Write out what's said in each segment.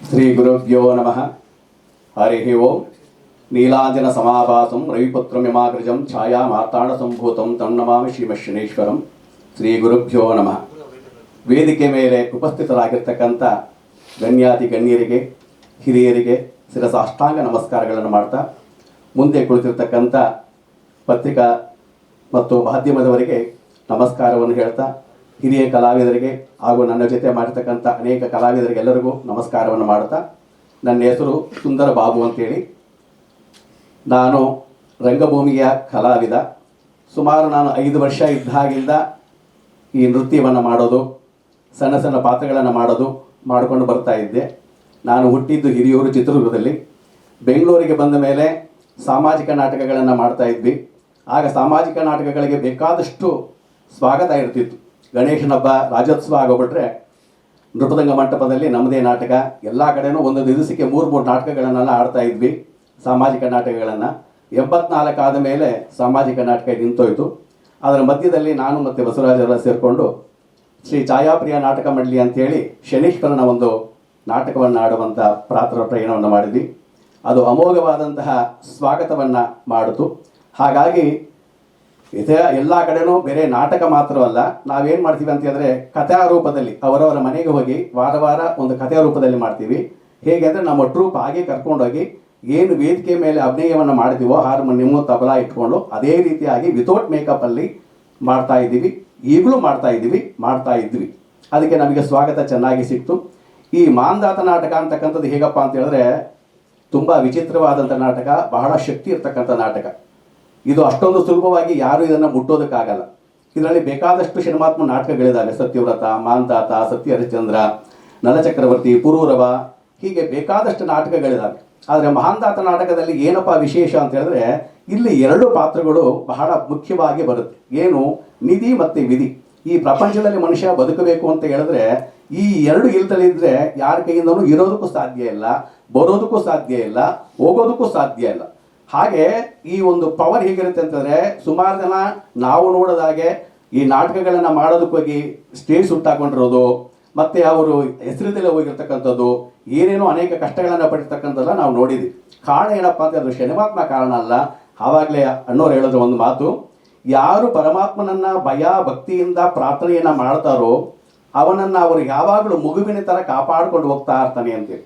ಶ್ರೀ ಗುರುಭ್ಯೋ ನಮಃ ಹರಿ ಓಂ ನೀಲಾಂಜನ ಸಮಾಭಾಸಂ ರವಿಪುತ್ರ ಯಮಾಗ್ರಜಂ ಛಾಯಾ ಮಾತಾಡ ಸಂಭೂತಂ ನಮಾಮಿ ಶ್ರೀಮಶ್ವರೇಶ್ವರಂ ಶ್ರೀ ಗುರುಭ್ಯೋ ನಮಃ ವೇದಿಕೆ ಮೇಲೆ ಉಪಸ್ಥಿತರಾಗಿರ್ತಕ್ಕಂಥ ಗಣ್ಯಾತಿ ಗಣ್ಯರಿಗೆ ಹಿರಿಯರಿಗೆ ಶಿರಸಾಷ್ಟಾಂಗ ನಮಸ್ಕಾರಗಳನ್ನು ಮಾಡ್ತಾ, ಮುಂದೆ ಕುಳಿತಿರ್ತಕ್ಕಂಥ ಪತ್ರಿಕಾ ಮತ್ತು ಮಾಧ್ಯಮದವರಿಗೆ ನಮಸ್ಕಾರವನ್ನು ಹೇಳ್ತಾ ಹಿರಿಯ ಕಲಾವಿದರಿಗೆ ಹಾಗೂ ನನ್ನ ಜೊತೆ ಮಾಡಿರ್ತಕ್ಕಂಥ ಅನೇಕ ಕಲಾವಿದರಿಗೆಲ್ಲರಿಗೂ ನಮಸ್ಕಾರವನ್ನು ಮಾಡ್ತಾ ನನ್ನ ಹೆಸರು ಸುಂದರ ಬಾಬು ಅಂತೇಳಿ. ನಾನು ರಂಗಭೂಮಿಯ ಕಲಾವಿದ. ಸುಮಾರು ನಾನು ಐದು ವರ್ಷ ಇದ್ದಾಗಿಂದ ಈ ನೃತ್ಯವನ್ನು ಮಾಡೋದು, ಸಣ್ಣ ಸಣ್ಣ ಪಾತ್ರಗಳನ್ನು ಮಾಡೋದು ಮಾಡಿಕೊಂಡು ಬರ್ತಾ ಇದ್ದೆ. ನಾನು ಹುಟ್ಟಿದ್ದು ಹಿರಿಯೂರು ಚಿತ್ರದುರ್ಗದಲ್ಲಿ. ಬೆಂಗಳೂರಿಗೆ ಬಂದ ಮೇಲೆ ಸಾಮಾಜಿಕ ನಾಟಕಗಳನ್ನು ಮಾಡ್ತಾ ಇದ್ವಿ. ಆಗ ಸಾಮಾಜಿಕ ನಾಟಕಗಳಿಗೆ ಬೇಕಾದಷ್ಟು ಸ್ವಾಗತ ಇರ್ತಿತ್ತು. ಗಣೇಶನ ಹಬ್ಬ, ರಾಜ್ಯೋತ್ಸವ ಆಗೋಗ್ಬಿಟ್ರೆ ನೃಪದಂಗ ಮಂಟಪದಲ್ಲಿ ನಮ್ಮದೇ ನಾಟಕ. ಎಲ್ಲ ಕಡೆನೂ ಒಂದು ದಿವಸಕ್ಕೆ ಮೂರು ಮೂರು ನಾಟಕಗಳನ್ನೆಲ್ಲ ಆಡ್ತಾ ಇದ್ವಿ, ಸಾಮಾಜಿಕ ನಾಟಕಗಳನ್ನು. ಎಂಬತ್ನಾಲ್ಕು ಆದ ಮೇಲೆ ಸಾಮಾಜಿಕ ನಾಟಕ ನಿಂತೋಯ್ತು. ಅದರ ಮಧ್ಯದಲ್ಲಿ ನಾನು ಮತ್ತು ಬಸವರಾಜರೆಲ್ಲ ಸೇರಿಕೊಂಡು ಶ್ರೀ ಛಾಯಾಪ್ರಿಯ ನಾಟಕ ಮಂಡಳಿ ಅಂಥೇಳಿ ಶನೀಶ್ವರನ ಒಂದು ನಾಟಕವನ್ನು ಆಡುವಂಥ ಪ್ರಾತ್ರ ಪ್ರಯಾಣವನ್ನು ಮಾಡಿದ್ವಿ. ಅದು ಅಮೋಘವಾದಂತಹ ಸ್ವಾಗತವನ್ನು ಮಾಡಿತು ಹಾಗಾಗಿ ಇದೇ ಎಲ್ಲ ಕಡೆನೂ ಬೇರೆ ನಾಟಕ ಮಾತ್ರವಲ್ಲ, ನಾವೇನು ಮಾಡ್ತೀವಿ ಅಂತ ಹೇಳಿದ್ರೆ ಕಥಾ ರೂಪದಲ್ಲಿ ಅವರವರ ಮನೆಗೆ ಹೋಗಿ ವಾರ ವಾರ ಒಂದು ಕಥೆಯ ರೂಪದಲ್ಲಿ ಮಾಡ್ತೀವಿ. ಹೇಗೆ ಅಂದರೆ ನಮ್ಮ ಟ್ರೂಪ್ ಹಾಗೆ ಕರ್ಕೊಂಡೋಗಿ ಏನು ವೇದಿಕೆ ಮೇಲೆ ಅಭಿನಯವನ್ನು ಮಾಡಿದೀವೋ ಹಾರ್ಮೋನಿಯಮು ತಬಲಾ ಇಟ್ಕೊಂಡು ಅದೇ ರೀತಿಯಾಗಿ ವಿತೌಟ್ ಮೇಕಪ್ಪಲ್ಲಿ ಮಾಡ್ತಾ ಇದ್ದೀವಿ. ಈಗಲೂ ಮಾಡ್ತಾ ಇದ್ದೀವಿ, ಮಾಡ್ತಾ ಇದ್ವಿ. ಅದಕ್ಕೆ ನಮಗೆ ಸ್ವಾಗತ ಚೆನ್ನಾಗಿ ಸಿಕ್ತು. ಈ ಮಾಂದಾತ ನಾಟಕ ಅಂತಕ್ಕಂಥದ್ದು ಹೇಗಪ್ಪ ಅಂತ ಹೇಳಿದ್ರೆ ತುಂಬ ವಿಚಿತ್ರವಾದಂಥ ನಾಟಕ, ಬಹಳ ಶಕ್ತಿ ಇರ್ತಕ್ಕಂಥ ನಾಟಕ. ಇದು ಅಷ್ಟೊಂದು ಸುಲಭವಾಗಿ ಯಾರು ಇದನ್ನು ಮುಟ್ಟೋದಕ್ಕಾಗಲ್ಲ. ಇದರಲ್ಲಿ ಬೇಕಾದಷ್ಟು ಸಿನಿಮಾತ್ಮ ನಾಟಕಗಳಿದ್ದಾವೆ. ಸತ್ಯವ್ರತ ಮಾಂತಾತ ಸತ್ಯ ಹರಿಶ್ಚಂದ್ರ ನಲಚಕ್ರವರ್ತಿ, ಪುರೂರವ, ಹೀಗೆ ಬೇಕಾದಷ್ಟು ನಾಟಕಗಳಿದ್ದಾವೆ. ಆದರೆ ಮಹಾಂತಾತ ನಾಟಕದಲ್ಲಿ ಏನಪ್ಪ ವಿಶೇಷ ಅಂತ ಹೇಳಿದ್ರೆ, ಇಲ್ಲಿ ಎರಡು ಪಾತ್ರಗಳು ಬಹಳ ಮುಖ್ಯವಾಗಿ ಬರುತ್ತೆ. ಏನು? ನಿಧಿ ಮತ್ತು ವಿಧಿ. ಈ ಪ್ರಪಂಚದಲ್ಲಿ ಮನುಷ್ಯ ಬದುಕಬೇಕು ಅಂತ ಹೇಳಿದ್ರೆ, ಈ ಎರಡು ಇಲ್ದಲಿದ್ರೆ ಯಾರ ಕೈಯಿಂದನೂ ಇರೋದಕ್ಕೂ ಸಾಧ್ಯ ಇಲ್ಲ, ಬರೋದಕ್ಕೂ ಸಾಧ್ಯ ಇಲ್ಲ, ಹೋಗೋದಕ್ಕೂ ಸಾಧ್ಯ ಇಲ್ಲ. ಹಾಗೆ ಈ ಒಂದು ಪವರ್ ಹೇಗಿರುತ್ತೆ ಅಂತಂದ್ರೆ ಸುಮಾರು ಜನ ನಾವು ನೋಡೋದಾಗೆ ಈ ನಾಟಕಗಳನ್ನು ಮಾಡೋದಕ್ಕೋಗಿ ಸ್ಟೇಜ್ ಸುಟ್ಟಾಕೊಂಡಿರೋದು ಮತ್ತೆ ಅವರು ಹೆಸರಿದಲ್ಲೇ ಹೋಗಿರ್ತಕ್ಕಂಥದ್ದು, ಏನೇನೋ ಅನೇಕ ಕಷ್ಟಗಳನ್ನು ಪಟ್ಟಿರ್ತಕ್ಕಂಥದ್ದೆಲ್ಲ ನಾವು ನೋಡಿದ್ವಿ. ಕಾರಣ ಏನಪ್ಪ ಅಂತ ಅದು ಶನಿಮಾತ್ಮ ಕಾರಣ ಅಲ್ಲ. ಆವಾಗಲೇ ಅಣ್ಣವ್ರು ಹೇಳಿದ್ರು ಒಂದು ಮಾತು, ಯಾರು ಪರಮಾತ್ಮನನ್ನ ಭಯ, ಭಕ್ತಿಯಿಂದ ಪ್ರಾರ್ಥನೆಯನ್ನ ಮಾಡ್ತಾರೋ, ಅವನನ್ನ ಅವರು ಯಾವಾಗಲೂ ಮಗುವಿನ ಥರ ಕಾಪಾಡ್ಕೊಂಡು ಹೋಗ್ತಾ ಇರ್ತಾನೆ ಅಂತೇಳಿ.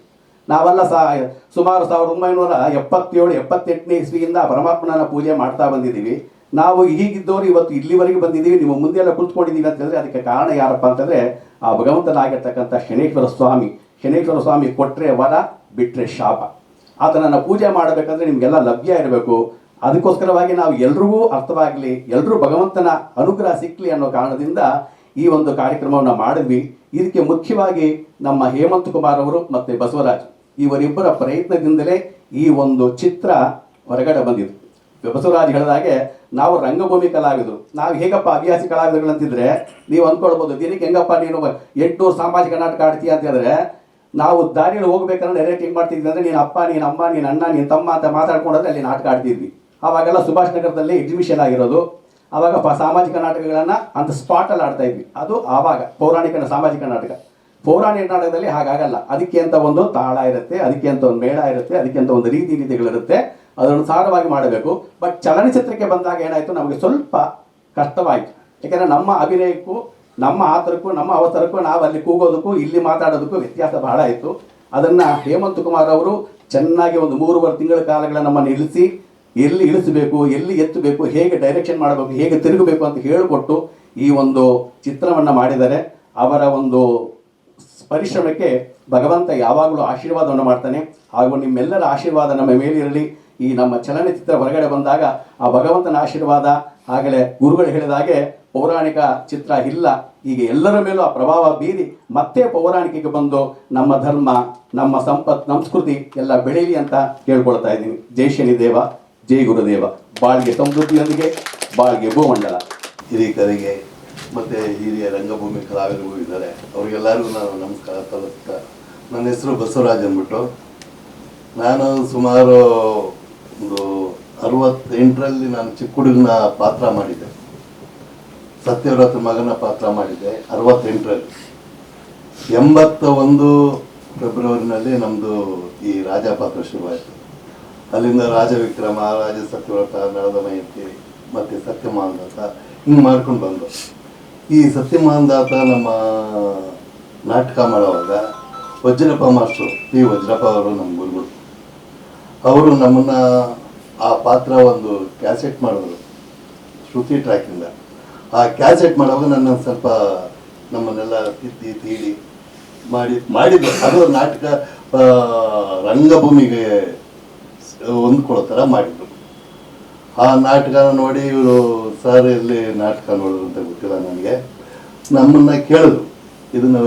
ನಾವೆಲ್ಲ ಸಾ ಸುಮಾರು ಸಾವಿರದ ಒಂಬೈನೂರ ಎಪ್ಪತ್ತೇಳು, ಎಪ್ಪತ್ತೆಂಟನೇ ಇಸ್ವಿಯಿಂದ ಪರಮಾತ್ಮನ ಪೂಜೆ ಮಾಡ್ತಾ ಬಂದಿದ್ದೀವಿ. ನಾವು ಈಗಿದ್ದವರು ಇವತ್ತು ಇಲ್ಲಿವರೆಗೆ ಬಂದಿದ್ದೀವಿ. ನಿಮ್ಮ ಮುಂದೆ ಎಲ್ಲ ಕುಳಿತುಕೊಂಡಿದ್ದೀವಿ ಅಂತ ಹೇಳಿದ್ರೆ ಅದಕ್ಕೆ ಕಾರಣ ಯಾರಪ್ಪ ಅಂತಂದ್ರೆ ಆ ಭಗವಂತನಾಗಿರ್ತಕ್ಕಂಥ ಶನೇಶ್ವರ ಸ್ವಾಮಿ. ಶನೇಶ್ವರ ಸ್ವಾಮಿ ಕೊಟ್ಟರೆ ವರ ಬಿಟ್ಟರೆ ಶಾಪ. ಆತನನ್ನು ಪೂಜೆ ಮಾಡಬೇಕಂದ್ರೆ ನಿಮಗೆಲ್ಲ ಲಭ್ಯ ಇರಬೇಕು. ಅದಕ್ಕೋಸ್ಕರವಾಗಿ ನಾವು ಎಲ್ರಿಗೂ ಅರ್ಥವಾಗಲಿ ಎಲ್ಲರೂ ಭಗವಂತನ ಅನುಗ್ರಹ ಸಿಕ್ಕಲಿ ಅನ್ನೋ ಕಾರಣದಿಂದ ಈ ಒಂದು ಕಾರ್ಯಕ್ರಮವನ್ನು ಮಾಡಿದ್ವಿ. ಇದಕ್ಕೆ ಮುಖ್ಯವಾಗಿ ನಮ್ಮ ಹೇಮಂತ್ ಕುಮಾರ್ ಅವರು ಮತ್ತು ಬಸವರಾಜ್ ಇವರಿಬ್ಬರ ಪ್ರಯತ್ನದಿಂದಲೇ ಈ ಒಂದು ಚಿತ್ರ ಹೊರಗಡೆ ಬಂದಿದೆ ಬಸವರಾಜ್ ಹೇಳಿದಾಗೆ ನಾವು ರಂಗಭೂಮಿ ಕಲಾವಿದರು. ನಾವು ಹೇಗಪ್ಪ ಅಭ್ಯಾಸಿ ಕಲಾವಿದರುಗಳಂತಿದ್ರೆ ನೀವು ಅಂದ್ಕೊಳ್ಬೋದು, ದಿನಕ್ಕೆ ಹೆಂಗಪ್ಪ ನೀನು ಎಂಟುನೂರು ಸಾಮಾಜಿಕ ನಾಟಕ ಆಡ್ತೀಯ ಅಂತ ಹೇಳಿದ್ರೆ, ನಾವು ದಾರಿಯಲ್ಲಿ ಹೋಗ್ಬೇಕಂದ್ರೆ ಡೈರೆಕ್ಟ್ ಹೆಂಗೆ ಮಾಡ್ತಿದ್ವಿ ಅಂದರೆ, ನೀನು ಅಪ್ಪ, ನೀನು ಅಮ್ಮ, ನೀನು ಅಣ್ಣ, ನೀನು ತಮ್ಮ ಅಂತ ಮಾತಾಡ್ಕೊಂಡ್ರೆ ಅಲ್ಲಿ ನಾಟಕ ಆಡ್ತಿದ್ವಿ. ಅವಾಗೆಲ್ಲ ಸುಭಾಷ್ ನಗರದಲ್ಲಿ ಎಕ್ಸಿಬಿಷನ್ ಆಗಿರೋದು. ಅವಾಗ ಸಾಮಾಜಿಕ ನಾಟಕಗಳನ್ನು ಅಂತ ಸ್ಪಾಟಲ್ಲಿ ಆಡ್ತಾ ಇದ್ವಿ. ಅದು ಆವಾಗ, ಪೌರಾಣಿಕ ಸಾಮಾಜಿಕ ನಾಟಕ. ಪೌರಾಣಿಕ ನಾಟಕದಲ್ಲಿ ಹಾಗಾಗಲ್ಲ. ಅದಕ್ಕೆ ಅಂತ ಒಂದು ತಾಳ ಇರುತ್ತೆ, ಅದಕ್ಕೆ ಅಂತ ಒಂದು ಮೇಳ ಇರುತ್ತೆ, ಅದಕ್ಕೆ ಅಂತ ಒಂದು ರೀತಿ ನೀತಿಗಳಿರುತ್ತೆ ಅದನುಸಾರವಾಗಿ ಮಾಡಬೇಕು. ಬಟ್ ಚಲನಚಿತ್ರಕ್ಕೆ ಬಂದಾಗ ಏನಾಯಿತು? ನಮಗೆ ಸ್ವಲ್ಪ ಕಷ್ಟವಾಯಿತು. ಯಾಕೆಂದರೆ ನಮ್ಮ ಅಭಿನಯಕ್ಕೂ, ನಮ್ಮ ಆತರಕ್ಕೂ, ನಮ್ಮ ಅವಸರಕ್ಕೂ ನಾವು ಅಲ್ಲಿ ಕೂಗೋದಕ್ಕೂ, ಇಲ್ಲಿ ಮಾತಾಡೋದಕ್ಕೂ ವ್ಯತ್ಯಾಸ ಬಹಳ ಇತ್ತು. ಅದನ್ನು ಹೇಮಂತ್ ಕುಮಾರ್ ಅವರು ಚೆನ್ನಾಗಿ ಒಂದು ಮೂರುವರೆ ತಿಂಗಳ ಕಾಲಗಳ ನಮ್ಮನ್ನು ಇಳಿಸಿ, ಎಲ್ಲಿ ಇಳಿಸಬೇಕು, ಎಲ್ಲಿ ಎತ್ತಬೇಕು, ಹೇಗೆ ಡೈರೆಕ್ಷನ್ ಮಾಡಬೇಕು, ಹೇಗೆ ತಿರುಗಬೇಕು ಅಂತ ಹೇಳಿಕೊಟ್ಟು ಈ ಒಂದು ಚಿತ್ರವನ್ನು ಮಾಡಿದ್ದಾರೆ. ಅವರ ಒಂದು ಪರಿಶ್ರಮಕ್ಕೆ ಭಗವಂತ ಯಾವಾಗಲೂ ಆಶೀರ್ವಾದವನ್ನು ಮಾಡ್ತಾನೆ. ಹಾಗೂ ನಿಮ್ಮೆಲ್ಲರ ಆಶೀರ್ವಾದ ನಮ್ಮ ಮೇಲಿರಲಿ ಈ ನಮ್ಮ ಚಲನಚಿತ್ರ ಹೊರಗಡೆ ಬಂದಾಗ ಆ ಭಗವಂತನ ಆಶೀರ್ವಾದ ಆಗಲೇ ಗುರುಗಳು ಹೇಳಿದ ಹಾಗೆ ಪೌರಾಣಿಕ ಚಿತ್ರ ಇಲ್ಲ. ಈಗ ಎಲ್ಲರ ಮೇಲೂ ಆ ಪ್ರಭಾವ ಬೀರಿ ಮತ್ತೆ ಪೌರಾಣಿಕೆಗೆ ಬಂದು ನಮ್ಮ ಧರ್ಮ, ನಮ್ಮ ಸಂಪತ್, ಸಂಸ್ಕೃತಿ ಎಲ್ಲ ಬೆಳೀಲಿ ಅಂತ ಕೇಳ್ಕೊಳ್ತಾ ಇದ್ದೀನಿ. ಜೈ ಶನಿದೇವ, ಜೈ ಗುರುದೇವ. ಬಾಳ್ಗೆ ಸಮೃದ್ಧಿಯೊಂದಿಗೆ, ಬಾಳ್ಗೆ ಭೂಮಂಡಲ. ಹಿರಿಕರಿಗೆ ಮತ್ತು ಹಿರಿಯ ರಂಗಭೂಮಿ ಕಲಾವಿದರು ಇದ್ದಾರೆ. ಅವರಿಗೆಲ್ಲರಿಗೂ ನಾನು ನಮಸ್ಕಾರ ತಲುಪ್ತಾ ನನ್ನ ಹೆಸರು ಬಸವರಾಜ್ ಅಂದ್ಬಿಟ್ಟು. ನಾನು ಸುಮಾರು ಒಂದು ಅರವತ್ತೆಂಟರಲ್ಲಿ ನಾನು ಚಿಕ್ಕ ಹುಡುಗನ ಪಾತ್ರ ಮಾಡಿದ್ದೆ. ಸತ್ಯವ್ರತ ಮಗನ ಪಾತ್ರ ಮಾಡಿದ್ದೆ ಅರವತ್ತೆಂಟರಲ್ಲಿ. ಎಂಬತ್ತ ಒಂದು ಫೆಬ್ರವರಿನಲ್ಲಿ ನಮ್ಮದು ಈ ರಾಜ ಪಾತ್ರ ಶುರುವಾಯಿತು. ಅಲ್ಲಿಂದ ರಾಜ ವಿಕ್ರಮ ರಾಜ ಸತ್ಯವ್ರತ ನರದಮಯಂತಿ ಮತ್ತು ಸತ್ಯಮಾನದಾತ ಹಿಂಗೆ ಮಾಡ್ಕೊಂಡು ಬಂದು. ಈ ಸತ್ಯಮಾನದಾತ ನಮ್ಮ ನಾಟಕ ಮಾಡುವಾಗ ವಜ್ರಪ್ಪ ಮಾಸ್ಟ್ರು, ಪಿ. ವಜ್ರಪ್ಪ ಅವರು ನಮ್ಮ ಗುರುಗಳು. ಅವರು ನಮ್ಮನ್ನ ಆ ಪಾತ್ರ ಒಂದು ಕ್ಯಾಸೆಟ್ ಮಾಡಿದ್ರು, ಶ್ರುತಿ ಟ್ರ್ಯಾಕಿಂದ. ಆ ಕ್ಯಾಸೆಟ್ ಮಾಡುವಾಗ ನನ್ನ ಸ್ವಲ್ಪ ನಮ್ಮನ್ನೆಲ್ಲ ತಿದ್ದಿ, ತೀಡಿ ಮಾಡಿ, ಮಾಡಿದ್ರು. ಅದು ನಾಟಕ ರಂಗಭೂಮಿಗೆ ಹೊಂದ್ಕೊಳ್ಳೋ ಥರ ಮಾಡಿದ್ರು. ಆ ನಾಟಕನ ನೋಡಿ ಇವರು ಸರ್ ಇಲ್ಲಿ ನಾಟಕ ನೋಡಿದ್ರು ಅಂತ ಗೊತ್ತಿಲ್ಲ ನನಗೆ. ನಮ್ಮನ್ನ ಕೇಳಿದ್ರು, ಇದನ್ನ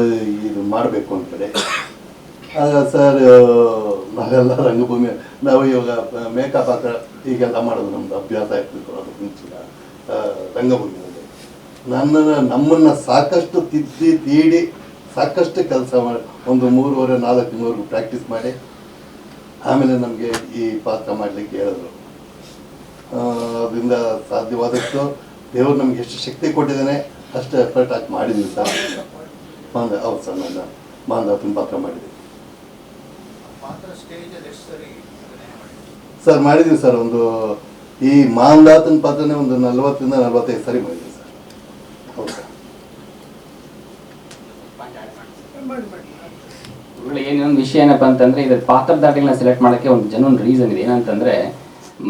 ಇದು ಮಾಡಬೇಕು ಕಡೆ ಆಗ ಸರ್ ನಾವೆಲ್ಲ ರಂಗಭೂಮಿ, ನಾವು ಇವಾಗ ಮೇಕಪ್ ಹಾಕ ಹೀಗೆಲ್ಲ ಮಾಡೋದು ನಮ್ದು ಅಭ್ಯಾಸ ಆಗ್ತಿತ್ತು ಅದು ಮುಂಚಿನ ರಂಗಭೂಮಿಯಲ್ಲಿ. ನನ್ನನ್ನು, ನಮ್ಮನ್ನು ಸಾಕಷ್ಟು ತಿದ್ದಿ, ತೀಡಿ, ಸಾಕಷ್ಟು ಕೆಲಸ ಮಾಡಿ, ಒಂದು ಮೂರುವರೆ, ನಾಲ್ಕು ಮೂರು ಪ್ರಾಕ್ಟೀಸ್ ಮಾಡಿ, ಆಮೇಲೆ ನಮಗೆ ಈ ಪಾತ್ರ ಮಾಡಲಿಕ್ಕೆ ಹೇಳಿದ್ರು. ಅದರಿಂದ ಸಾಧ್ಯವಾದಷ್ಟು ದೇವರು ನಮ್ಗೆ ಎಷ್ಟು ಶಕ್ತಿ ಕೊಟ್ಟಿದ್ದಾನೆ ಅಷ್ಟು ಎಫರ್ಟ್ ಹಾಕಿ ಮಾಡಿದ್ವಿ ಸರ್. ಮಾಂದ ಹೌದು ಸರ್ ನನ್ನ ಮಾಂದಾತನ ಪಾತ್ರ ಎಷ್ಟು ಸರಿ ಮಾಡಿದ್ದೀವಿ ಸರ್, ಒಂದು ಈ ಮಾಂದಾತನ ಪಾತ್ರನೇ ಒಂದು ನಲ್ವತ್ತರಿಂದ ನಲ್ವತ್ತೈದು ಸರಿ ಮಾಡಿದ್ವಿ ಸರ್. ಹೌದು ಸರ್. ಏನೊಂದು ವಿಷಯ ಏನಪ್ಪ ಅಂತಂದ್ರೆ ಇದ್ರ ಪಾತ್ರಧಾರಿಗಳನ್ನ ಸೆಲೆಕ್ಟ್ ಮಾಡೋಕ್ಕೆ ಒಂದು ಜನೊಂದು ರೀಸನ್ ಇದೆ. ಏನಂತಂದ್ರೆ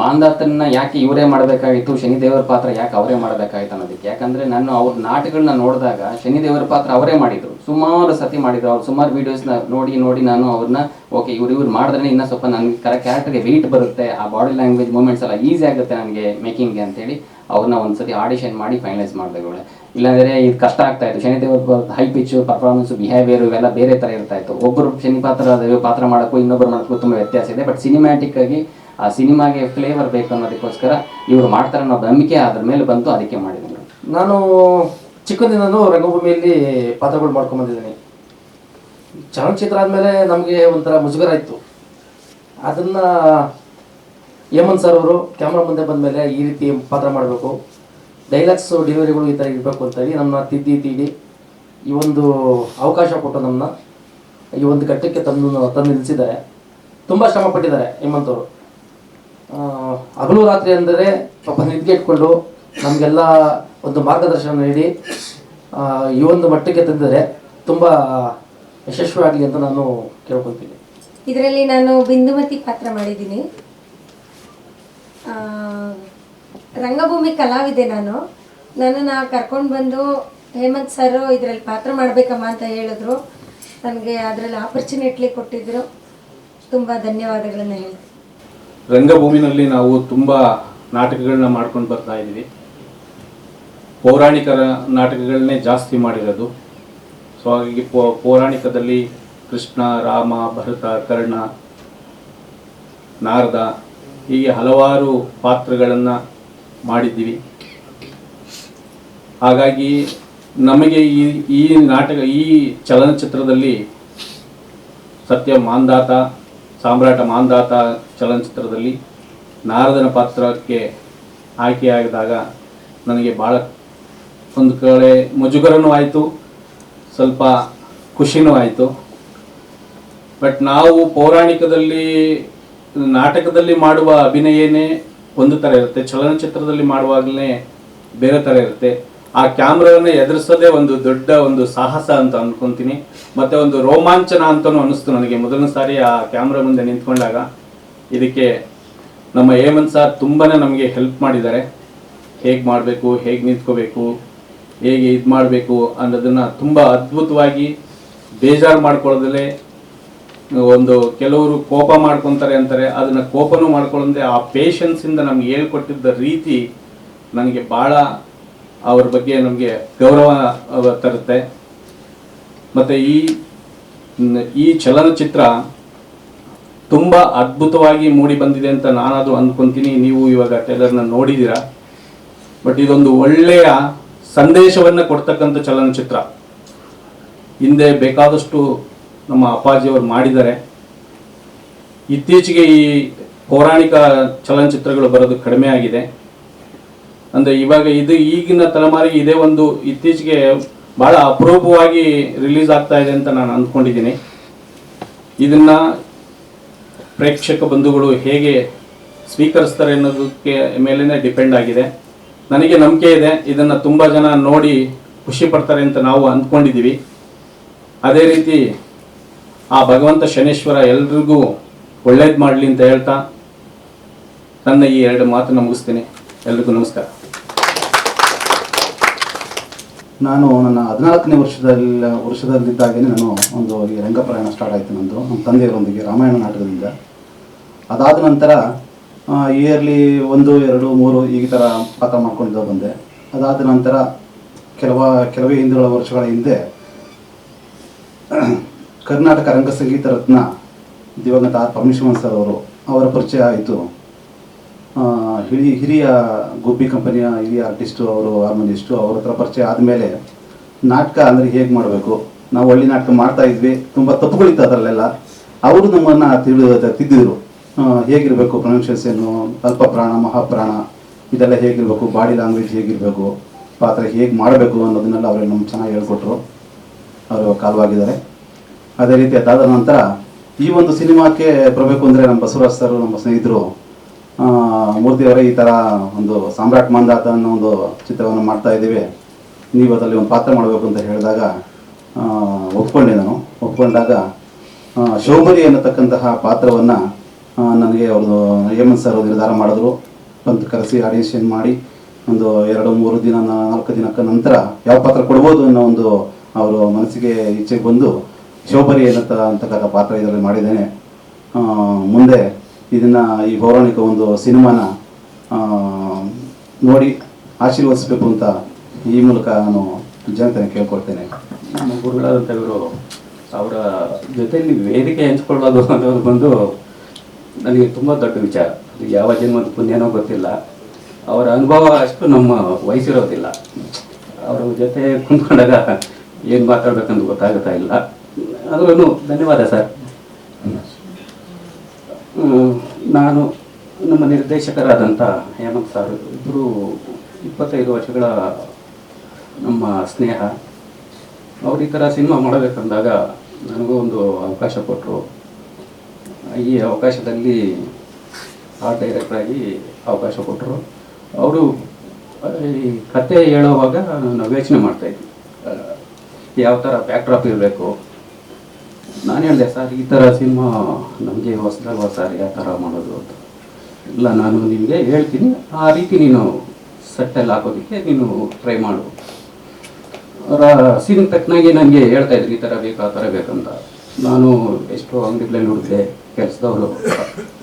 ಮಾಂದಾತನ್ನ ಯಾಕೆ ಇವರೇ ಮಾಡಬೇಕಾಗಿತ್ತು, ಶನಿದೇವರ ಪಾತ್ರ ಯಾಕೆ ಅವರೇ ಮಾಡಬೇಕಾಗಿತ್ತು ಅನ್ನೋದಕ್ಕೆ. ಯಾಕಂದ್ರೆ ನಾನು ಅವ್ರ ನಾಟಕಗಳನ್ನ ನೋಡಿದಾಗ ಶನಿದೇವರ ಪಾತ್ರ ಅವರೇ ಮಾಡಿದ್ರು. ಸುಮಾರು ಸತಿ ಮಾಡಿದ್ರು. ಅವ್ರು ಸುಮಾರು ವಿಡಿಯೋಸ್ನ ನೋಡಿ ನೋಡಿ ನಾನು ಅವ್ರನ್ನ, ಓಕೆ, ಇವ್ರು ಇವ್ರು ಮಾಡಿದ್ರೆ ಇನ್ನೂ ಸ್ವಲ್ಪ ನನಗೆ ಕರೆಕ್ಟ್ ಕ್ಯಾರೆಕ್ಟರ್ಗೆ ವೆಯ್ಟ್ ಬರುತ್ತೆ. ಆ ಬಾಡಿ ಲ್ಯಾಂಗ್ವೇಜ್ ಮೂಮೆಂಟ್ಸ್ ಎಲ್ಲ ಈಸಿ ಆಗುತ್ತೆ ನನಗೆ ಮೇಕಿಂಗ್ಗೆ ಅಂತೇಳಿ ಅವ್ರನ್ನ ಒಂದ್ಸತಿ ಆಡಿಷನ್ ಮಾಡಿ ಫೈನಲೈಸ್ ಮಾಡಿದೆ ಇಲ್ಲಾಂದ್ರೆ ಇದು ಕಷ್ಟ ಆಗ್ತಾ ಇತ್ತು. ಶನಿದೇವರ ಹೈ ಪಿಚ್ ಪರ್ಫಾರ್ಮೆನ್ಸ್ ಬಿಹೇವಿಯರ್ ಇವೆಲ್ಲ ಬೇರೆ ತರ ಇರ್ತಾ ಇತ್ತು. ಒಬ್ಬರು ಶನಿ ಪಾತ್ರ ಪಾತ್ರ ಮಾಡೋಕ್ಕೂ ಇನ್ನೊಬ್ಬರು ಮಾಡೋಕ್ಕೂ ತುಂಬ ವ್ಯತ್ಯಾಸ ಇದೆ. ಬಟ್ ಸಿನಿಮ್ಯಾಟಿಕ್ ಆಗಿ ಆ ಸಿನಿಮಾಗೆ ಫ್ಲೇವರ್ ಬೇಕು ಅನ್ನೋದಕ್ಕೋಸ್ಕರ ಇವರು ಮಾಡ್ತಾರೆ ಅನ್ನೋ ನಂಬಿಕೆ ಅದ್ರ ಮೇಲೆ ಬಂತು, ಅದಕ್ಕೆ ಮಾಡಿದ್ದೀನಿ ನಾನು ಚಿಕ್ಕಂದಿನೂ ರಂಗಭೂಮಿಯಲ್ಲಿ ಪಾತ್ರಗಳು ಮಾಡ್ಕೊಂಬಂದಿದ್ದೀನಿ. ಚಲನಚಿತ್ರ ಆದಮೇಲೆ ನಮಗೆ ಒಂಥರ ಮುಜುಗರ ಇತ್ತು. ಅದನ್ನು ಹೇಮಂತ್ ಸರ್ ಅವರು ಕ್ಯಾಮ್ರಾ ಮುಂದೆ ಬಂದಮೇಲೆ ಈ ರೀತಿ ಪಾತ್ರ ಮಾಡಬೇಕು. ಡೈಲಾಗ್ಸು ಡೆಲಿವರಿಗಳು ಈ ಥರ ಇರಬೇಕು ಅಂತೇಳಿ ನಮ್ಮ ತಿದ್ದಿ ತೀಡಿ ಈ ಒಂದು ಅವಕಾಶ ಕೊಟ್ಟು ನಮ್ಮನ್ನ ಈ ಒಂದು ಘಟ್ಟಕ್ಕೆ ತಂದು ತಂದು ನಿಲ್ಲಿಸಿದ್ದಾರೆ. ತುಂಬ ಶ್ರಮಪಟ್ಟಿದ್ದಾರೆ ಹೇಮಂತ್ ಅವರು. ಹಗಲು ರಾತ್ರಿ ಅಂದರೆ ಪಾಪ ಇಟ್ಕೊಂಡು ನಮಗೆಲ್ಲ ಒಂದು ಮಾರ್ಗದರ್ಶನ ನೀಡಿ ಈ ಒಂದು ಮಟ್ಟಕ್ಕೆ ತಂದರೆ ತುಂಬ ಯಶಸ್ವಿ ಆಗಲಿ ಅಂತ ನಾನು ಕೇಳ್ಕೊತೀನಿ ಇದರಲ್ಲಿ ನಾನು ಬಿಂದುಮತಿ ಪಾತ್ರ ಮಾಡಿದ್ದೀನಿ. ರಂಗಭೂಮಿ ಕಲಾವಿದೆ ನಾನು. ನನ್ನನ್ನು ಕರ್ಕೊಂಡು ಬಂದು, ಹೇಮಂತ್ ಸರ್ ಇದರಲ್ಲಿ ಪಾತ್ರ ಮಾಡಬೇಕಮ್ಮ ಅಂತ ಹೇಳಿದ್ರು. ನನಗೆ ಅದರಲ್ಲಿ ಆಪರ್ಚುನಿಟಿ ಕೊಟ್ಟಿದ್ರು. ತುಂಬ ಧನ್ಯವಾದಗಳನ್ನು ಹೇಳ್ತೀನಿ. ರಂಗಭೂಮಿನಲ್ಲಿ ನಾವು ತುಂಬ ನಾಟಕಗಳನ್ನ ಮಾಡ್ಕೊಂಡು ಬರ್ತಾ ಇದ್ದೀವಿ. ಪೌರಾಣಿಕರ ನಾಟಕಗಳನ್ನೇ ಜಾಸ್ತಿ ಮಾಡಿರೋದು. ಸೊ ಹಾಗಾಗಿ ಪೌರಾಣಿಕದಲ್ಲಿ ಕೃಷ್ಣ, ರಾಮ, ಭರತ, ಕರ್ಣ, ನಾರದ ಹೀಗೆ ಹಲವಾರು ಪಾತ್ರಗಳನ್ನು ಮಾಡಿದ್ದೀವಿ. ಹಾಗಾಗಿ ನಮಗೆ ಈ ಈ ನಾಟಕ, ಈ ಚಲನಚಿತ್ರದಲ್ಲಿ ಸತ್ಯ ಮಾಂದಾತ, ಸಾಮ್ರಾಟ ಮಾಂದಾತ ಚಲನಚಿತ್ರದಲ್ಲಿ ನಾರದನ ಪಾತ್ರಕ್ಕೆ ಆಯ್ಕೆಯಾಗಿದಾಗ ನನಗೆ ಭಾಳ ಒಂದು ಕಡೆ ಮುಜುಗರನೂ ಆಯಿತು, ಸ್ವಲ್ಪ ಖುಷಿನೂ ಆಯಿತು. ಬಟ್ ನಾವು ಪೌರಾಣಿಕದಲ್ಲಿ, ನಾಟಕದಲ್ಲಿ ಮಾಡುವ ಅಭಿನಯನೇ ಒಂದು ಥರ ಇರುತ್ತೆ. ಚಲನಚಿತ್ರದಲ್ಲಿ ಮಾಡುವಾಗಲೇ ಬೇರೆ ಥರ ಇರುತ್ತೆ. ಆ ಕ್ಯಾಮ್ರಾನ ಎದುರಿಸೋದೇ ಒಂದು ದೊಡ್ಡ ಒಂದು ಸಾಹಸ ಅಂತ ಅಂದ್ಕೊತೀನಿ ಮತ್ತೆ ಒಂದು ರೋಮಾಂಚನ ಅಂತಲೂ ಅನಿಸ್ತು ನನಗೆ. ಮೊದಲನೇ ಸಾರಿ ಆ ಕ್ಯಾಮ್ರಾ ಮುಂದೆ ನಿಂತ್ಕೊಂಡಾಗ ಇದಕ್ಕೆ ನಮ್ಮ ಹೇಮಂತ್ ಸರ್ ತುಂಬಾನೇ ನಮಗೆ ಹೆಲ್ಪ್ ಮಾಡಿದ್ದಾರೆ. ಹೇಗೆ ಮಾಡಬೇಕು, ಹೇಗೆ ನಿಂತ್ಕೋಬೇಕು, ಹೇಗೆ ಇದು ಮಾಡಬೇಕು ಅನ್ನೋದನ್ನು ತುಂಬ ಅದ್ಭುತವಾಗಿ ಬೇಜಾರು ಮಾಡ್ಕೊಳ್ಳೋದಲ್ಲೇ ಒಂದು ಕೆಲವರು ಕೋಪ ಮಾಡ್ಕೊತಾರೆ ಅಂತಾರೆ. ಅದನ್ನು ಕೋಪನೂ ಮಾಡ್ಕೊಳ್ಳೋದೆ ಆ ಪೇಷನ್ಸಿಂದ ನಮ್ಗೆ ಹೇಳ್ಕೊಟ್ಟಿದ್ದ ರೀತಿ ನನಗೆ ಭಾಳ ಅವ್ರ ಬಗ್ಗೆ ನಮಗೆ ಗೌರವ ತರುತ್ತೆ. ಮತ್ತು ಈ ಈ ಚಲನಚಿತ್ರ ತುಂಬಾ ಅದ್ಭುತವಾಗಿ ಮೂಡಿ ಬಂದಿದೆ ಅಂತ ನಾನದು ಅಂದ್ಕೊಂತೀನಿ. ನೀವು ಇವಾಗ ಟೆಲರ್ನ ನೋಡಿದ್ದೀರಾ ಬಟ್ ಇದೊಂದು ಒಳ್ಳೆಯ ಸಂದೇಶವನ್ನ ಕೊಡ್ತಕ್ಕಂಥ ಚಲನಚಿತ್ರ. ಹಿಂದೆ ಬೇಕಾದಷ್ಟು ನಮ್ಮ ಅಪ್ಪಾಜಿಯವರು ಮಾಡಿದ್ದಾರೆ. ಇತ್ತೀಚೆಗೆ ಈ ಪೌರಾಣಿಕ ಚಲನಚಿತ್ರಗಳು ಬರೋದು ಕಡಿಮೆ ಆಗಿದೆ. ಅಂದ್ರೆ ಇವಾಗ ಇದು ಈಗಿನ ತಲೆಮಾರಿಗೆ ಇದೇ ಒಂದು ಇತ್ತೀಚೆಗೆ ಬಹಳ ಅಪರೂಪವಾಗಿ ರಿಲೀಸ್ ಆಗ್ತಾ ಇದೆ ಅಂತ ನಾನು ಅಂದ್ಕೊಂಡಿದ್ದೀನಿ. ಇದನ್ನ ಪ್ರೇಕ್ಷಕ ಬಂಧುಗಳು ಹೇಗೆ ಸ್ವೀಕರಿಸ್ತಾರೆ ಅನ್ನೋದಕ್ಕೆ ಮೇಲೇ ಡಿಪೆಂಡ್ ಆಗಿದೆ. ನನಗೆ ನಂಬಿಕೆ ಇದೆ, ಇದನ್ನು ತುಂಬ ಜನ ನೋಡಿ ಖುಷಿ ಪಡ್ತಾರೆ ಅಂತ ನಾವು ಅಂದ್ಕೊಂಡಿದ್ದೀವಿ. ಅದೇ ರೀತಿ ಆ ಭಗವಂತ ಶನೇಶ್ವರ ಎಲ್ರಿಗೂ ಒಳ್ಳೇದು ಮಾಡಲಿ ಅಂತ ಹೇಳ್ತಾ ನನ್ನ ಈ ಎರಡು ಮಾತನ್ನು ಮುಗಿಸ್ತೀನಿ. ಎಲ್ರಿಗೂ ನಮಸ್ಕಾರ. ನಾನು ನನ್ನ ಹದಿನಾಲ್ಕನೇ ವರ್ಷದಲ್ಲಿ ವರ್ಷದಲ್ಲಿದ್ದಾಗೇ ನಾನು ಒಂದು ಈ ರಂಗ ಪ್ರಯಾಣ ಸ್ಟಾರ್ಟ್ ಆಯಿತು ನಂದು. ನಮ್ಮ ತಂದೆಯವರೊಂದಿಗೆ ರಾಮಾಯಣ ನಾಟಕದಿಂದ. ಅದಾದ ನಂತರ ಇಯರ್ಲಿ ಒಂದು, ಎರಡು, ಮೂರು ಈ ಥರ ಪಾತ್ರ ಮಾಡ್ಕೊಂಡಿದ್ದ ಬಂದೆ. ಅದಾದ ನಂತರ ಕೆಲವ, ಕೆಲವೇ ಹಿಂದುಗಳ ವರ್ಷಗಳ ಹಿಂದೆ ಕರ್ನಾಟಕ ರಂಗ ಸಂಗೀತ ರತ್ನ ದಿವಂಗತ ಆರ್ ಪರಮೇಶ್ವರನ್ ಸರ್ ಅವರು, ಅವರ ಪರಿಚಯ ಆಯಿತು. ಆ, ಹಿರಿ ಹಿರಿಯ ಗುಬ್ಬಿ ಕಂಪನಿಯ ಹಿರಿಯ ಆರ್ಟಿಸ್ಟು ಅವರು ಹಾರ್ಮೋನಿಸ್ಟು ಅವ್ರ ಹತ್ರ ಪರಿಚಯ ಆದಮೇಲೆ ನಾಟಕ ಅಂದರೆ ಹೇಗೆ ಮಾಡಬೇಕು? ನಾವು ಒಳ್ಳೆ ನಾಟಕ ಮಾಡ್ತಾ ಇದ್ವಿ. ತುಂಬ ತಪ್ಪುಗಳಿತ್ತು ಅದರಲ್ಲೆಲ್ಲ. ಅವರು ನಮ್ಮನ್ನು ತಿಳಿ ತಿದ್ದಿದ್ರು. ಹೇಗಿರಬೇಕು ಪ್ರೊನೌನ್ಸಿಯೇಷನ್ನು ಅಲ್ಪ ಪ್ರಾಣ ಮಹಾಪ್ರಾಣ ಇದೆಲ್ಲ ಹೇಗಿರಬೇಕು? ಬಾಡಿ ಲ್ಯಾಂಗ್ವೇಜ್ ಹೇಗಿರಬೇಕು? ಪಾತ್ರ ಹೇಗೆ ಮಾಡಬೇಕು ಅನ್ನೋದನ್ನೆಲ್ಲ ಅವರು ನಮ್ಗೆ ಚೆನ್ನಾಗಿ ಹೇಳ್ಕೊಟ್ರು. ಅವರು ಕಾಲವಾಗಿದ್ದಾರೆ. ಅದೇ ರೀತಿ ಅದಾದ ನಂತರ ಈ ಒಂದು ಸಿನಿಮಾಕ್ಕೆ ಬರಬೇಕು ಅಂದರೆ ನಮ್ಮ ಬಸವರಾಜ್ ಸರ್ ನಮ್ಮ ಸ್ನೇಹಿತರು ಮೂರ್ತಿಯವರೇ ಈ ಥರ ಒಂದು ಸಾಮ್ರಾಟ್ ಮಂದಾತ ಅನ್ನೋ ಒಂದು ಚಿತ್ರವನ್ನು ಮಾಡ್ತಾ ಇದ್ದೀವಿ. ನೀವು ಅದರಲ್ಲಿ ಒಂದು ಪಾತ್ರ ಮಾಡಬೇಕು ಅಂತ ಹೇಳಿದಾಗ ಒಪ್ಕೊಂಡೆ ನಾನು. ಒಪ್ಕೊಂಡಾಗ ಶೋಭರಿ ಅನ್ನತಕ್ಕಂತಹ ಪಾತ್ರವನ್ನು ನನಗೆ ಅವ್ರದ್ದು ಹೇಮಂತ್ ಸರ್ ನಿರ್ಧಾರ ಮಾಡಿದ್ರು. ಬಂದು ಕರೆಸಿ ಆಡಿಷನ್ ಮಾಡಿ, ಒಂದು ಎರಡು ಮೂರು ದಿನ ನಾಲ್ಕು ದಿನಕ್ಕ ನಂತರ ಯಾವ ಪಾತ್ರ ಕೊಡ್ಬೋದು ಅನ್ನೋ ಒಂದು ಅವರು ಮನಸ್ಸಿಗೆ ಇಚ್ಛೆಗೆ ಬಂದು ಶೋಭರಿ ಅನ್ನತ ಅಂತಕ್ಕಂಥ ಪಾತ್ರ ಇದರಲ್ಲಿ ಮಾಡಿದ್ದೇನೆ. ಮುಂದೆ ಇದನ್ನು ಈ ಪೌರಾಣಿಕ ಒಂದು ಸಿನಿಮಾನ ನೋಡಿ ಆಶೀರ್ವದಿಸಬೇಕು ಅಂತ ಈ ಮೂಲಕ ನಾನು ಜನತೆನ ಕೇಳ್ಕೊಳ್ತೇನೆ. ನಮ್ಮ ಗುರುಗಳಾದಂಥವರು ಅವರ ಜೊತೆಯಲ್ಲಿ ವೇದಿಕೆ ಹಂಚ್ಕೊಳ್ಳೋದು ಅನ್ನೋದು ಬಂದು ನನಗೆ ತುಂಬ ದೊಡ್ಡ ವಿಚಾರ. ಯಾವ ಜನ್ಮದ ಪುಣ್ಯನೋ ಗೊತ್ತಿಲ್ಲ. ಅವರ ಅನುಭವ ಅಷ್ಟು ನಮ್ಮ ವಯಸ್ಸಿರೋದಿಲ್ಲ ಅವರ ಜೊತೆ ಕುಂತ್ಕೊಂಡಾಗ ಏನು ಮಾತಾಡ್ಬೇಕಂತ ಗೊತ್ತಾಗುತ್ತಾ ಇಲ್ಲ. ಆದ್ರೂ ಧನ್ಯವಾದ ಸರ್. ನಾನು ನಮ್ಮ ನಿರ್ದೇಶಕರಾದಂಥ ಹೇಮಂತ್ ಸರ್ ಇಬ್ಬರು ಇಪ್ಪತ್ತೈದು ವರ್ಷಗಳ ನಮ್ಮ ಸ್ನೇಹ. ಅವ್ರು ಈ ಥರ ಸಿನಿಮಾ ಮಾಡಬೇಕಂದಾಗ ನನಗೂ ಒಂದು ಅವಕಾಶ ಕೊಟ್ಟರು ಈ ಅವಕಾಶದಲ್ಲಿ ಆರ್ಟ್ ಡೈರೆಕ್ಟ್ರಾಗಿ ಅವಕಾಶ ಕೊಟ್ಟರು ಅವರು ಈ ಕತೆ ಹೇಳುವಾಗ ನಾನು ಯೋಚನೆ ಮಾಡ್ತಾಯಿದ್ವಿ ಯಾವ ಥರ ಬ್ಯಾಕ್ಡ್ರಾಪ್ ಇರಬೇಕು? ನಾನು ಹೇಳಿದೆ, ಸರ್, ಈ ಥರ ಸಿನಿಮಾ ನಮಗೆ ಹೊಸದಾಗ ಸರ್ ಯಾವ ಥರ ಮಾಡೋದು ಅಂತ. ಇಲ್ಲ, ನಾನು ನಿಮಗೆ ಹೇಳ್ತೀನಿ. ಆ ರೀತಿ ನೀನು ಸೆಟ್ಟಲ್ಲಿ ಹಾಕೋದಕ್ಕೆ ನೀನು ಟ್ರೈ ಮಾಡು. ಅವರ ಸೀನ್ ತಕ್ಕನಾಗಿ ನನಗೆ ಹೇಳ್ತಾ ಇದ್ರು, ಈ ಥರ ಬೇಕು, ಆ ಥರ ಬೇಕಂತ ನಾನು ಎಷ್ಟೋ ಅಂಗಡಿಗಳಲ್ಲಿ ಹುಡುಕಿದೆ ಕೆಲಸದವರು,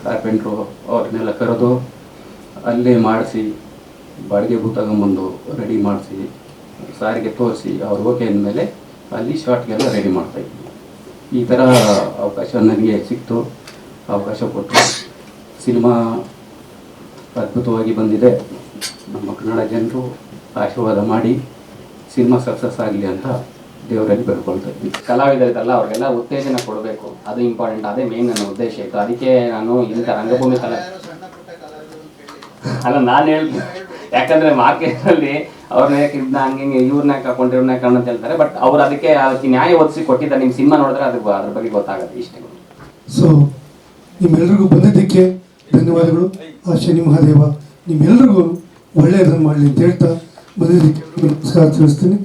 ಕಾರ್ಪೆಂಟ್ರು, ಅವ್ರನ್ನೆಲ್ಲ ಕರೆದು ಅಲ್ಲೇ ಮಾಡಿಸಿ, ಬಾಡಿಗೆ ಭೂ ತಗೊಂಬಂದು ರೆಡಿ ಮಾಡಿಸಿ, ಸಾರಿಗೆ ತೋರಿಸಿ, ಅವ್ರು ಓಕೆ ಅಂದಮೇಲೆ ಅಲ್ಲಿ ಶಾರ್ಟ್ಗೆಲ್ಲ ರೆಡಿ ಮಾಡ್ತಾಯಿದ್ವಿ ಈ ಥರ ಅವಕಾಶ ನನಗೆ ಸಿಕ್ತು, ಅವಕಾಶ ಕೊಟ್ಟು ಸಿನಿಮಾ ಅದ್ಭುತವಾಗಿ ಬಂದಿದೆ. ನಮ್ಮ ಕನ್ನಡ ಜನರು ಆಶೀರ್ವಾದ ಮಾಡಿ ಸಿನಿಮಾ ಸಕ್ಸಸ್ ಆಗಲಿ ಅಂತ ದೇವರಲ್ಲಿ ಬೇಡ್ಕೊಳ್ತಾ ಇದ್ದೀನಿ. ಕಲಾವಿದರಿದ್ದಲ್ಲ ಅವ್ರಿಗೆಲ್ಲ ಉತ್ತೇಜನ ಕೊಡಬೇಕು. ಅದು ಇಂಪಾರ್ಟೆಂಟ್ ಅದೇ ಮೇನ್ ನನ್ನ ಉದ್ದೇಶ. ಇತ್ತು ಅದಕ್ಕೆ ನಾನು ಇಂಥ ರಂಗಭೂಮಿ ಕಲಾ ಅಲ್ಲ, ನಾನು ಹೇಳ್ತೀನಿ ಯಾಕಂದ್ರೆ ಮಾರ್ಕೆಟಲ್ಲಿ ಅವ್ರನ್ನ ಯಾಕೆ ಹಂಗೆ ಇವ್ರನ್ನ ಹಾಕೊಂಡು ಇವ್ರನ್ನ ಹಾಕೊಂಡು ಅಂತ ಹೇಳ್ತಾರೆ ಬಟ್ ಅವ್ರು ಅದಕ್ಕೆ ಅದಕ್ಕೆ ನ್ಯಾಯ ಒದಗಿಸಿ ಕೊಟ್ಟಿದ್ದಾರೆ. ನಿಮ್ಮ ಸಿನಿಮಾ ನೋಡಿದ್ರೆ ಅದು ಅದ್ರ ಬಗ್ಗೆ ಗೊತ್ತಾಗುತ್ತೆ ಇಷ್ಟೇ. ಸೊ ನಿಮ್ಮೆಲ್ರಿಗೂ ಬಂದಿದ್ದಕ್ಕೆ ಧನ್ಯವಾದಗಳು. ಆ ಶನಿ ಮಹಾದೇವ ನಿಮ್ಮೆಲ್ರಿಗೂ ಒಳ್ಳೆಯದನ್ನು ಮಾಡಲಿ ಅಂತ ಹೇಳ್ತಾ ಬಂದಿದ್ದಕ್ಕೆ ನಮಸ್ಕಾರ ತಿಳಿಸ್ತೀನಿ.